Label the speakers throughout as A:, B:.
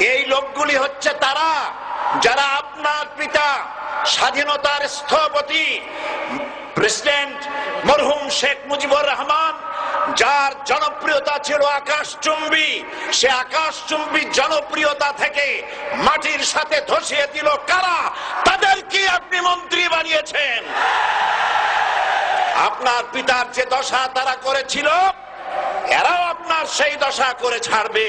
A: এই লোকগুলি হচ্ছে তারা, যারা আপনার পিতা স্বাধীনতার স্থপতি, প্রেসিডেন্ট মরহুম শেখ মুজিবুর রহমান, যার জনপ্রিয়তা ছিল আকাশচুম্বী, সে আকাশচুম্বী জনপ্রিয়তা থেকে মাটির সাথে ধসিয়ে দিল কারা? তাদেরকে আপনি মন্ত্রী বানিয়েছেন। আপনার পিতার যে দশা তারা করেছিল, এরাও আপনার সেই দশা করে ছাড়বে।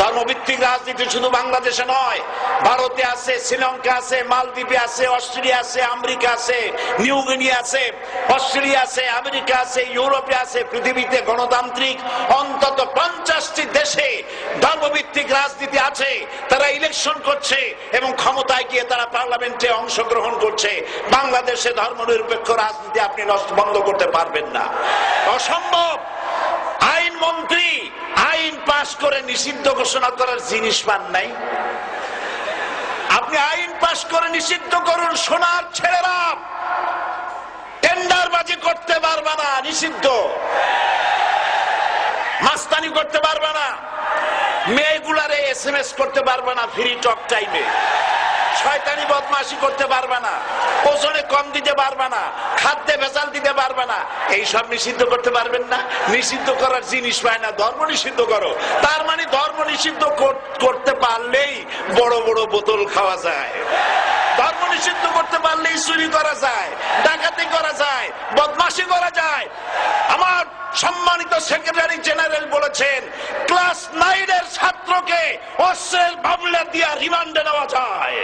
A: ধর্মভিত্তিক রাজনীতি শুধু বাংলাদেশে নয়, ভারতে আছে, শ্রীলঙ্কা আছে, মালদ্বীপে আছে, অস্ট্রেলিয়া আছে, আমেরিকা আছে, নিউ আছে, অস্ট্রেলিয়া আছে, আমেরিকা আছে, ইউরোপে আছে, পৃথিবীতে গণতান্ত্রিক অন্তত পঞ্চাশটি দেশে ধর্মভিত্তিক রাজনীতি আছে, তারা ইলেকশন করছে এবং ক্ষমতায় গিয়ে তারা পার্লামেন্টে অংশগ্রহণ করছে। বাংলাদেশে ধর্মনিরপেক্ষ রাজনীতি আপনি নষ্ট বন্ধ করতে পারবেন না। অসম্ভব! মন্ত্রী আইন পাশ করে নিষিদ্ধ ঘোষণা করার জিনিস পান নাই। আপনি আইন পাশ করে নিষিদ্ধ করুন, সোনার ছেলেরা। টেন্ডারবাজি করতে পারবে না, নিষিদ্ধ। মাস্তানি করতে পারবে না। মেয়েগুলারে এস এম এস করতে পারবে না, ফ্রি টক টাইমে। শয়তানি বদমাশি করতে পারবে না। ওজনে কম দিতে পারবে না। খাদ্যে ভেজাল দিতে পারবে না। এইসব নিষিদ্ধ করতে পারবেন না। নিষিদ্ধ করার জিনিস পায় না। ধর্ম নিষিদ্ধ করো। তার মানে ধর্ম নিষিদ্ধ করতে পারলেই বড় বড় বোতল খাওয়া যায়। ধর্ম নিষিদ্ধ করতে পারলেই চুরি করা যায়, ডাকাতি করা যায়, বদমাশি করা যায়। আমার সম্মানিত সেক্রেটারি জেনারেল বলেছেন, ক্লাস নাইনের ছাত্রকে অস্ত্রের মামলা দিয়া রিমান্ডে নেওয়া যায়।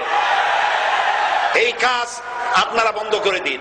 A: এই কাজ আপনারা বন্ধ করে দিন।